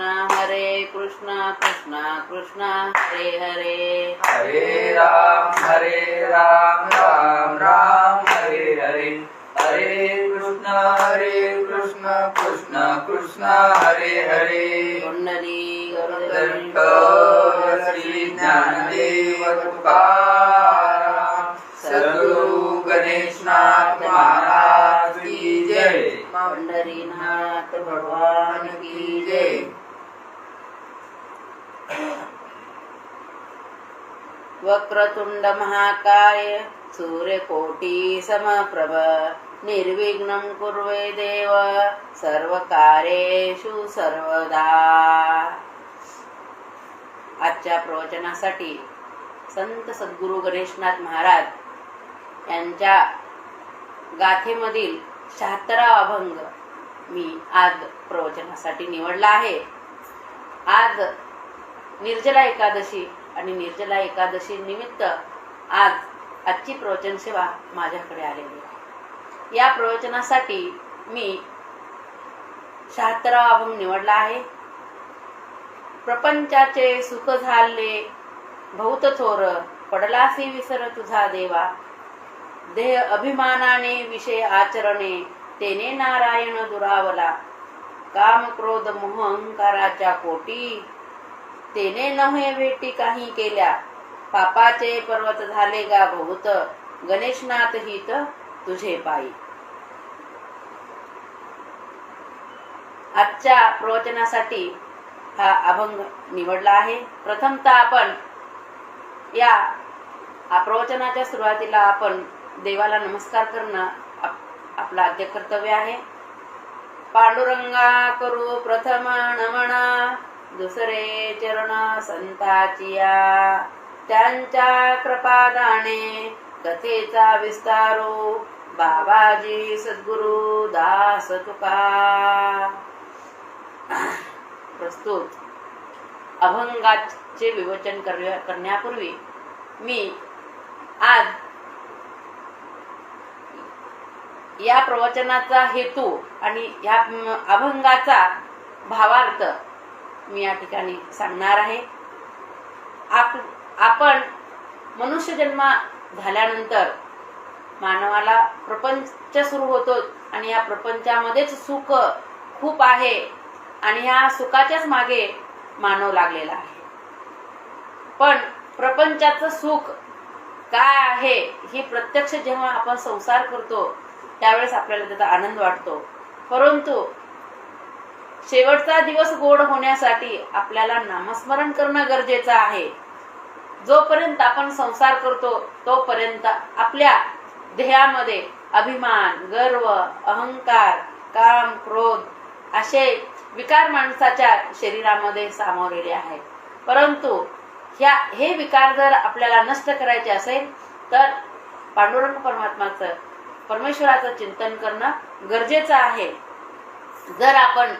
कृष्ण हरे कृष्ण कृष्ण कृष्ण हरे हरे। हरे राम हरे राम राम राम हरे हरे। हरे कृष्ण हरे कृष्ण कृष्ण कृष्ण हरे हरे। श्री ज्ञानदेव तुकाराम। सद्गुरु गणेशनाथ की जय पंढरीनाथ भगवान की जय वक्रतुंड महाकाय सूर्यकोटी समप्रभ निर्विघ्नं कुर्वे देव सर्वकार्येषु सर्वदा। आजच्या प्रवचनासाठी संत सद्गुरु गणेशनाथ महाराज यांच्या गाथेमधील शहात्तरावा अभंग मी आज प्रवचनासाठी निवडला आहे. आज निर्जला एकादशी आणि निर्जला एकादशी निमित्त आज आजची प्रवचन सेवा माझ्याकडे आलेली आहे. या प्रवचनासाठी मी शहात्तरावा अभंग निवडला आहे. प्रपंचाचे सुख झाले भौत थोर पडलासी विसर तुझा देवा. देह अभिमानाने विषय आचरणे तेने नारायण दुरावला. काम क्रोध मोह अहंकाराच्या कोटी तेने नव्हे भेटी काही केल्या. पापाचे पर्वत झाले गा बहुत. गणेशनाथ हित तुझे पायी. आजच्या प्रवचनासाठी हा अभंग निवडला आहे. प्रथमतः आपण या प्रवचनाच्या सुरुवातीला आपण देवाला नमस्कार करणं आपलं आद्य कर्तव्य आहे. पांडुरंगा करू प्रथम नमना दुसरे चरण संताचिया त्यांच्या कृपादाने कथेचा विस्तारो बाबाजी सद्गुरु दास तुका. प्रस्तुत. अभंगाचे विवचन करण्यापूर्वी मी आज या प्रवचनाचा हेतू आणि या अभंगाचा भावार्थ मी या ठिकाणी सांगणार आहे. आप आपण मनुष्य जन्म झाल्यानंतर मानवाला प्रपंच सुरू होतो आणि या प्रपंचामध्येच सुख खूप आहे आणि ह्या सुखाच्याच मागे मानव लागलेला आहे. पण प्रपंचाचं सुख काय आहे ही प्रत्यक्ष जेव्हा आपण संसार करतो त्यावेळेस आपल्याला त्याचा आनंद वाटतो. परंतु शेवटचा दिवस गोड होण्यासाठी आपल्याला नामस्मरण करणं गरजेचं आहे. जोपर्यंत आपण संसार करतो तोपर्यंत आपल्या ध्येयामध्ये अभिमान गर्व अहंकार काम क्रोध असे विकार माणसाच्या शरीरामध्ये सामावलेले आहेत. परंतु ह्या हे विकार जर आपल्याला नष्ट करायचे असेल तर पांडुरंग परमात्माचं परमेश्वराचं चिंतन करणं गरजेचं आहे. जर आपण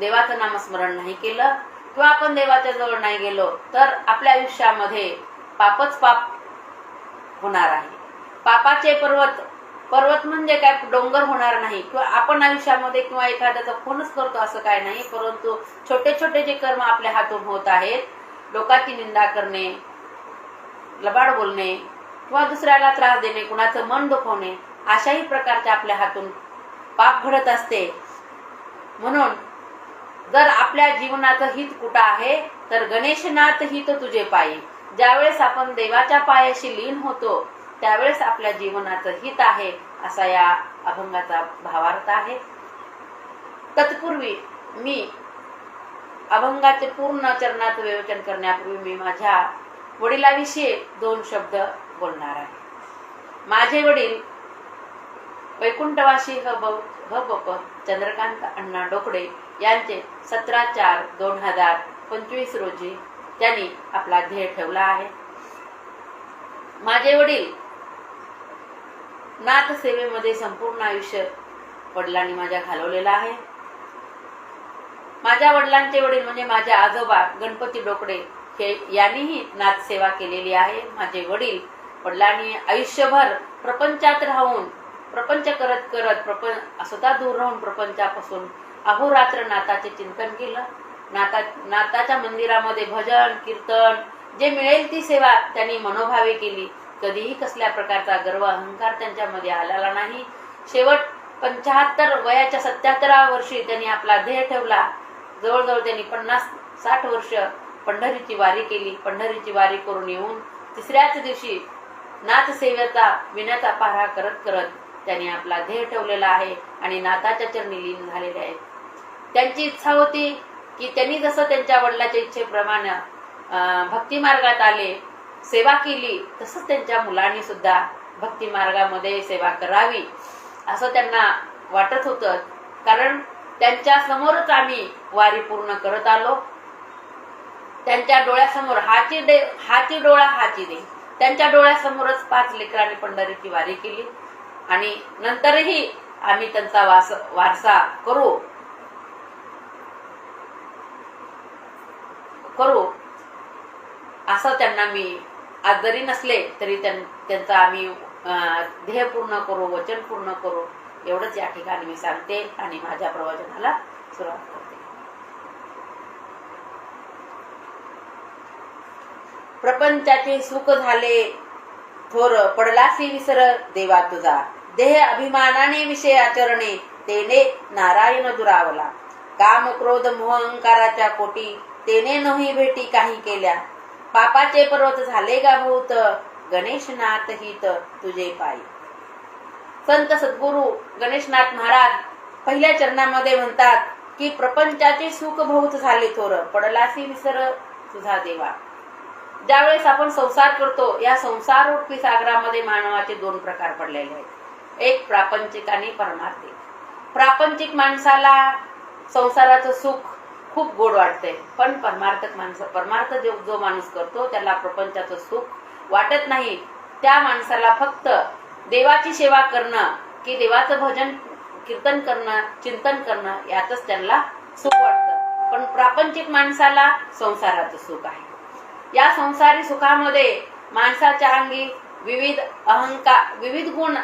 देवाचं नामस्मरण नाही केलं किंवा आपण देवाच्या जवळ नाही गेलो तर आपल्या आयुष्यामध्ये पापच पाप होणार आहे. पापाचे पर्वत पर्वत म्हणजे काय? डोंगर होणार नाही. किंवा आपण आयुष्यामध्ये किंवा एखाद्याचा खूनच करतो असं काय नाही परंतु छोटे छोटे जे कर्म आपल्या हातून होत आहेत लोकांची निंदा करणे लबाड बोलणे किंवा दुसऱ्याला त्रास देणे कुणाचं मन दुखवणे अशाही प्रकारच्या आपल्या हातून पाप घडत असते. म्हणून जर आपल्या जीवनाचं हित कुठं आहे तर गणेशनाथ हित तुझे पायी. ज्यावेळेस आपण देवाच्या पायाशी लीन होतो त्यावेळेस आपल्या जीवनाचं हित आहे असा या अभंगाचा भावार्थ आहे. तत्पूर्वी मी अभंगाचे पूर्ण चरणाचं विवेचन करण्यापूर्वी मी माझ्या वडिलाविषयी दोन शब्द बोलणार आहे. माझे वडील वैकुंठवासी ह बहुत ह ब प चंद्रकांत अण्णा डोकडे यांचे सतरा चार दोन हजार पंचवीस रोजी त्यांनी आपला ध्येय ठेवला आहे. माझे वडील नाथ सेवेमध्ये संपूर्ण आयुष्य वडिलांनी माझ्या घालवलेलं आहे. माझ्या वडिलांचे वडील म्हणजे माझे आजोबा गणपती डोकडे हे यांनीही नाथ सेवा केलेली आहे. माझे वडील वडिलांनी आयुष्यभर प्रपंचात राहून प्रपंच करत करत प्रपंच स्वतः दूर राहून प्रपंचापासून अहोरात्र नाथाचे चिंतन केलं. नाता नाथाच्या मंदिरामध्ये भजन कीर्तन जे मिळेल ती सेवा त्यांनी मनोभावे केली. कधीही कसल्या प्रकारचा गर्व अहंकार त्यांच्यामध्ये आलेला नाही. शेवट पंचाहत्तर वयाच्या सत्याहत्तराव्या वर्षी त्यांनी आपला ध्येय ठेवला. जवळजवळ त्यांनी पन्नास साठ वर्ष पंढरीची वारी केली. पंढरीची वारी करून येऊन तिसऱ्याच दिवशी नाथसेवेचा विण्याचा पारा करत करत त्यांनी आपला ध्येय ठेवलेला आहे आणि नाथाच्या चरणी लीन झालेले आहेत. त्यांची इच्छा होती की त्यांनी जसं त्यांच्या वडिलाच्या इच्छेप्रमाणे भक्ती मार्गात आले सेवा केली तसंच त्यांच्या मुलांनी सुद्धा भक्ती मार्गामध्ये सेवा करावी असं त्यांना वाटत होतं. कारण त्यांच्या समोरच आम्ही वारी पूर्ण करत आलो. त्यांच्या डोळ्यासमोर हाची दे हाची डोळा हाची दे त्यांच्या डोळ्यासमोरच पाच लेकरांनी पंढरीची वारी केली. आणि नंतरही आम्ही त्यांचा वास वारसा करू. करू. असं त्यांना मी आज जरी नसले तरी त्यांचा आम्ही ध्येय पूर्ण करू वचन पूर्ण करू. एवढंच या ठिकाणी मी सांगते आणि माझ्या प्रवचनाला सुरुवात करते. प्रपंचाचे सुख झाले थोर पडलासी विसर देवा तुझा. देह अभिमानाने विषय आचरणे तेने नारायण दुरावला. काम क्रोध मोह अहंकाराच्या कोटी तेने नही भेटी काही केल्या. पापाचे पर्वत झाले गा भूत? गणेशनाथ हित तुझे पायी. संत सद्गुरु गणेशनाथ महाराज पहिल्या चरणामध्ये म्हणतात की प्रपंचाचे सुख बहुत झाले थोर पडलासी विसर तुझा देवा. ज्यावेळेस आपण संसार करतो या संसार रूपी सागरामध्ये मानवाचे दोन प्रकार पडलेले आहेत. एक प्रापंचिक आणि परमार्थिक प्रापंचिक माणसाला संसाराचं सुख खूप गोड वाटते पण परमार्थक माणसं परमार्थ जो जो माणूस करतो त्याला प्रपंचाचं सुख वाटत नाही. त्या माणसाला फक्त देवाची सेवा करणं की देवाचं भजन कीर्तन करणं चिंतन करणं यातच त्यांना सुख वाटतं. पण प्रापंचिक माणसाला संसाराचं सुख आहे. या संसारी सुखामध्ये माणसाच्या अंगी विविध अहंकार विविध गुण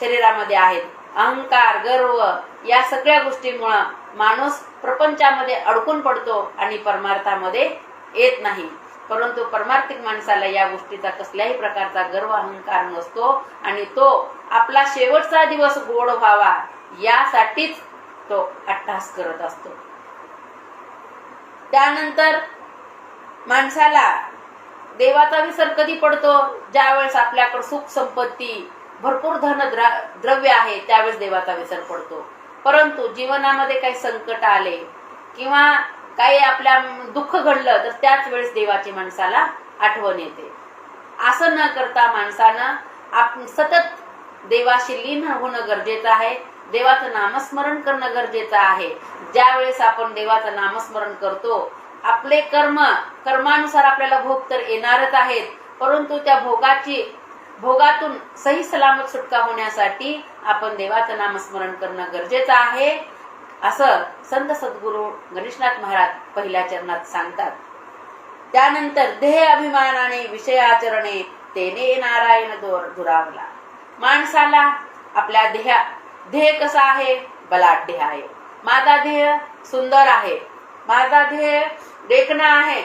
शरीरामध्ये आहेत. अहंकार गर्व या सगळ्या गोष्टीमुळं माणूस प्रपंचामध्ये अडकून पडतो आणि परमार्थामध्ये येत नाही. परंतु परमार्थिक माणसाला या गोष्टीचा कसल्याही प्रकारचा गर्व अहंकार नसतो आणि तो आपला शेवटचा दिवस गोड व्हावा यासाठीच तो अट्टास करत असतो. त्यानंतर माणसाला देवाचा विसर कधी पडतो? ज्यावेळेस आपल्याकडे सुख संपत्ती भरपूर धन द्रव्य आहे त्यावेळेस देवाचा विसर पडतो. परंतु जीवनामध्ये काही संकट आले किंवा काही आपल्या दुःख घडलं तर त्याच वेळेस देवाची माणसाला आठवण येते. असं न करता माणसानं आप सतत देवाशी लीन होणं गरजेचं आहे. देवाचं नामस्मरण करणं गरजेचं आहे. ज्या वेळेस आपण देवाचं नामस्मरण करतो आपले कर्म कर्मानुसार आपल्याला भोग तर येणारच आहेत परंतु त्या भोगाची भोगातून सही सलामत सुटका होण्यासाठी आपण देवाचं नामस्मरण करणं गरजेचं आहे असं संत सद्गुरू गणेशनाथ महाराज पहिल्या चरणात सांगतात. त्यानंतर देह अभिमानाने विषय आचरणे तेने नारायण दोर दुरावला. माणसाला आपल्या देहा ध्येय कसा आहे? बलाढ्य आहे. माझा ध्येय सुंदर आहे. माझा ध्येय देखणं आहे.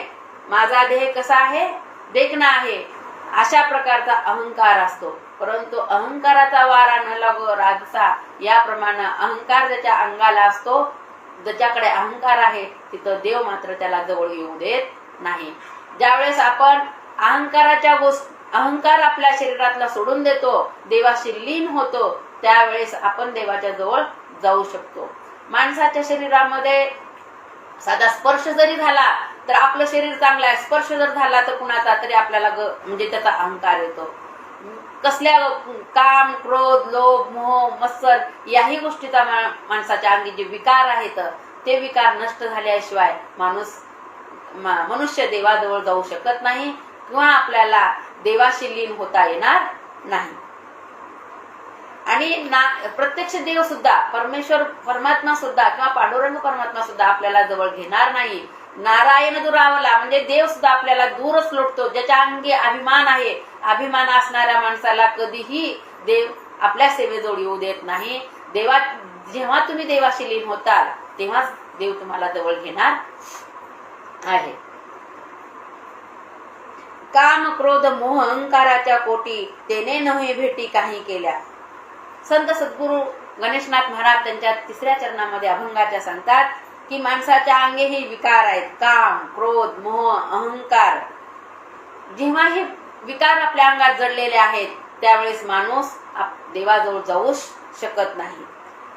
माझा देह कसा आहे? देखणं आहे. अशा प्रकारचा अहंकार असतो. परंतु अहंकाराचा वारा न लागो राजसा याप्रमाणे अहंकार ज्याच्या अंगाला असतो ज्याच्याकडे अहंकार आहे तिथं देव मात्र त्याला जवळ येऊ देत नाही. ज्यावेळेस आपण अहंकाराच्या गोष्ट अहंकार आपल्या शरीरातला सोडून देतो देवाशी लीन होतो त्यावेळेस आपण देवाच्या जवळ जाऊ शकतो. माणसाच्या शरीरामध्ये साधा स्पर्श जरी झाला तर आपलं शरीर चांगलं आहे. स्पर्श जर झाला तर कुणाचा तरी आपल्याला ग म्हणजे त्याचा अहंकार येतो. कसल्या काम क्रोध लोभ मोह मत्सर याही गोष्टीचा माणसाच्या अंगी जे विकार आहेत ते विकार नष्ट झाल्याशिवाय माणूस मनुष्य देवाजवळ जाऊ शकत नाही किंवा आपल्याला देवाशी लीन होता येणार नाही. आणि ना प्रत्यक्ष देव सुद्धा परमेश्वर परमात्मा सुद्धा किंवा पांडुरंग परमात्मा सुद्धा आपल्याला जवळ घेणार नाही. नारायण दुरावला म्हणजे देव सुद्धा आपल्याला दूरच लोटतो ज्याच्या अंगी अभिमान आहे. अभिमान असणाऱ्या माणसाला कधीही देव आपल्या सेवेजवळ येऊ देत नाही. देवा जेव्हा तुम्ही देवाशी लीन होताल तेव्हाच देव तुम्हाला जवळ घेणार आहे. काम क्रोध मोह अहंकाराच्या कोटी तेने नव्हे भेटी काही केल्या. संत सद्गुरू गणेशनाथ महाराज त्यांच्या तिसऱ्या चरणामध्ये अभंगाच्या सांगतात की माणसाच्या अंगे हे विकार आहेत. काम क्रोध मोह अहंकार. जेव्हा हे विकार आपल्या अंगात जडलेले आहेत त्यावेळेस माणूस आप- देवाजवळ जाऊ शकत नाही.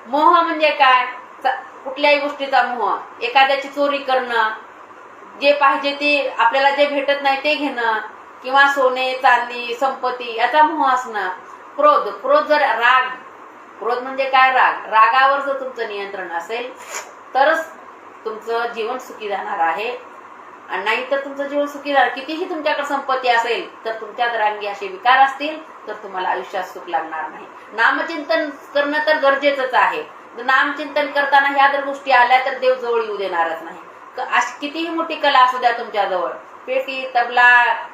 मोह म्हणजे काय? कुठल्याही गोष्टीचा मोह. एखाद्याची चोरी करणं जे पाहिजे ते आपल्याला जे भेटत नाही ते घेणं किंवा सोने चांदी संपत्ती याचा मोह असणं. क्रोध. क्रोध जर राग क्रोध म्हणजे काय राग? रागावर जर तुमचं नियंत्रण असेल तरच तुमचं जीवन सुखी जाणार आहे. आणि नाही तर तुमचं जीवन सुखी राहणार. कितीही तुमच्याकडे संपत्ती असेल तर तुमच्या रांगी असे विकार असतील तर तुम्हाला आयुष्यात सुख लागणार नाही. नामचिंतन करणं तर गरजेचंच आहे. नामचिंतन करताना ह्या जर गोष्टी आल्या तर देव जवळ येऊ देणारच नाही. अशी कितीही मोठी कला असू द्या तुमच्याजवळ. पेटी तबला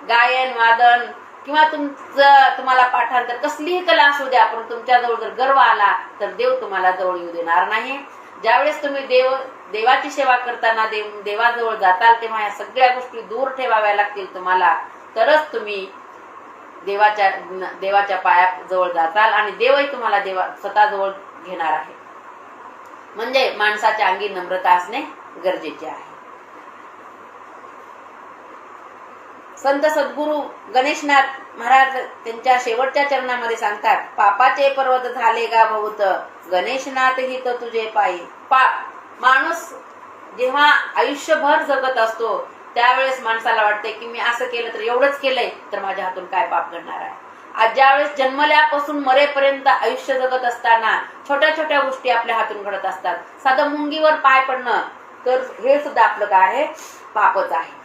गायन वादन किंवा तुमचं तुम्हाला पाठांतर कसलीही कला असू द्या पण तुमच्याजवळ जर गर्व आला तर देव तुम्हाला जवळ येऊ देणार नाही. ज्यावेळेस तुम्ही देव देवाची सेवा करताना देव देवाजवळ जाताल तेव्हा या सगळ्या गोष्टी दूर ठेवाव्या लागतील तुम्हाला. तरच तुम्ही देवाच्या देवाच्या पाया जवळ जाताल आणि देवही तुम्हाला देवा स्वतःजवळ घेणार आहे. म्हणजे माणसाच्या अंगी नम्रता असणे गरजेचे आहे. संत सद्गुरू गणेशनाथ महाराज त्यांच्या शेवटच्या चरणामध्ये सांगतात पापाचे पर्वत झाले का बहुत गणेशनाथ ही तर तुझे पायी. पाप माणूस जेव्हा आयुष्यभर जगत असतो त्यावेळेस माणसाला वाटते की मी असं केलं तर एवढंच केलंय तर माझ्या हातून काय पाप घडणार आहे? आज ज्यावेळेस जन्मल्यापासून मरेपर्यंत आयुष्य जगत असताना छोट्या छोट्या गोष्टी आपल्या हातून घडत असतात. साधं मुंगीवर पाय पडणं तर हे सुद्धा आपलं काय आहे? पापच आहे.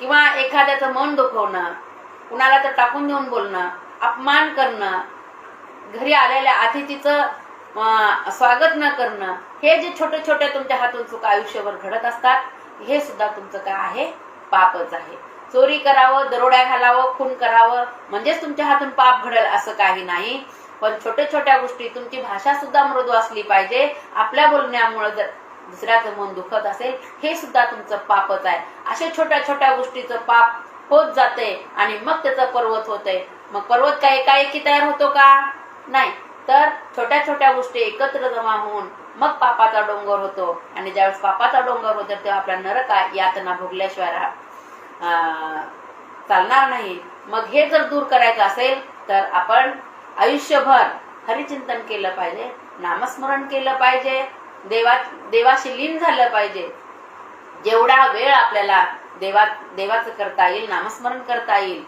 किंवा एखाद्याचं मन दुखवणं कुणाला तर टाकून देऊन बोलणं अपमान करणं घरी आलेल्या अतिथीचं स्वागत न करणं हे जे छोटे छोटे तुमच्या हातून चुका आयुष्यभर घडत असतात हे सुद्धा तुमचं काय आहे? पापच आहे. चोरी करावं दरोड्या घालावं खून करावं म्हणजेच तुमच्या हातून पाप घडेल असं काही नाही. पण छोट्या छोट्या गोष्टी तुमची भाषा सुद्धा मृदू असली पाहिजे. आपल्या बोलण्यामुळे जर दुसऱ्याचं मन दुखत असेल हे सुद्धा तुमचं पापच आहे. अशा छोट्या छोट्या गोष्टीचं पाप होत जाते आणि मग त्याचं पर्वत होते मग पर्वत काय एकाएकी तयार होतो का? नाही. तर छोट्या छोट्या गोष्टी एकत्र जमा होऊन मग पापाचा डोंगर होतो. आणि ज्यावेळेस पापाचा डोंगर होतो तेव्हा आपल्या नरका यातना भोगल्याशिवाय अं, चालणार नाही. मग हे जर दूर करायचं असेल तर आपण आयुष्यभर हरिचिंतन केलं पाहिजे नामस्मरण केलं पाहिजे देवात देवाशी लीन झालं पाहिजे. जेवढा वेळ आपल्याला देवात देवाचं करता येईल नामस्मरण करता येईल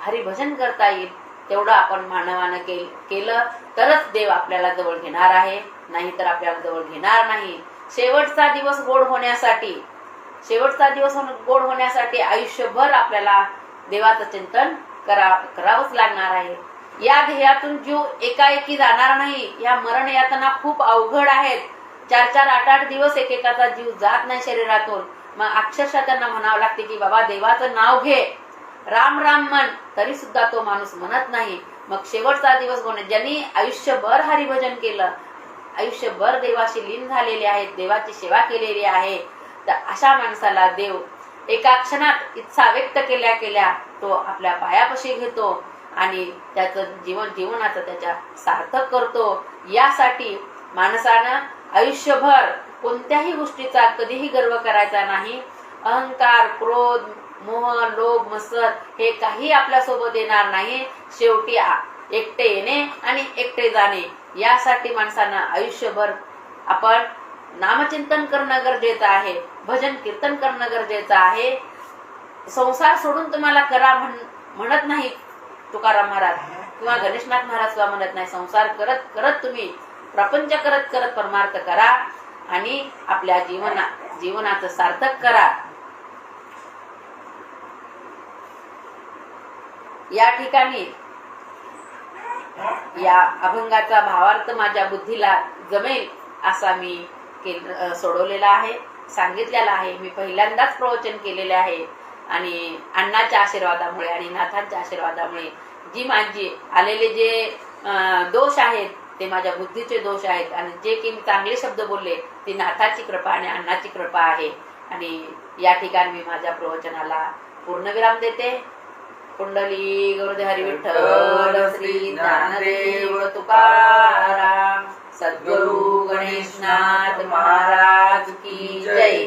हरिभजन करता येईल तेवढं आपण मानवानं के केलं तरच देव आपल्याला जवळ घेणार आहे. नाहीतर आपल्याला जवळ घेणार नाही. शेवटचा दिवस गोड होण्यासाठी शेवटचा दिवस गोड होण्यासाठी आयुष्यभर आपल्याला देवाचं चिंतन करा करावंच लागणार आहे. या ध्येयातून जीव एकाएकी जाणार नाही. या मरण यातना खूप अवघड आहेत. चार चार आठ आठ दिवस एकेकाचा जीव जात नाही शरीरातून. मग अक्षरशः त्यांना म्हणावं लागते की बाबा देवाचं नाव घे. राम राम म्हण. तरी सुद्धा तो माणूस म्हणत नाही. मग शेवटचा दिवस कोण ज्यांनी आयुष्यभर हरिभजन केलं आयुष्यभर देवाशी लीन झालेले आहेत देवाची सेवा केलेली आहे तर अशा माणसाला देव एका क्षणात इच्छा व्यक्त केल्या केल्या तो आपल्या पायापाशी घेतो आणि त्याचं जीवन जीवनाचं त्याच्या सार्थक करतो. यासाठी माणसानं आयुष्यभर कोणत्याही गोष्टीचा कधीही गर्व करायचा नाही. अहंकार क्रोध मोह लोभ मसर हे काही आपल्यासोबत येणार नाही. शेवटी एकटे येणे आणि एकटे जाणे. यासाठी माणसानं आयुष्यभर आपण नामचिंतन करणं गरजेचं आहे. भजन कीर्तन करणं गरजेचं आहे. संसार सोडून तुम्हाला करा म्हण म्हणत नाही तुकाराम महाराज किंवा गणेशनाथ महाराज सुद्धा म्हणत नाही. संसार करत करत तुम्ही प्रपंच करत करत परमार्थ करा आणि आपल्या जीवना जीवनाचं सार्थक करा. या ठिकाणी या अभंगाचा भावार्थ माझ्या बुद्धीला जमेल असा मी केंद्र सोडवलेला आहे सांगितलेला आहे. मी पहिल्यांदाच प्रवचन केलेले आहे आणि अण्णाच्या आशीर्वादामुळे आणि नाथांच्या आशीर्वादामुळे जी माझी आलेले जे दोष आहेत ते माझ्या बुद्धीचे दोष आहेत. आणि जे की मी चांगले शब्द बोलले ते नाथाची कृपा आणि अन्नाची कृपा आहे. आणि या ठिकाणी मी माझ्या प्रवचनाला पूर्णविराम देते. कुंडली गुरुदेहरी विठ्ठल श्री ज्ञानदेव तुकाराम सद्गुरु गणेशनाथ महाराज की जय.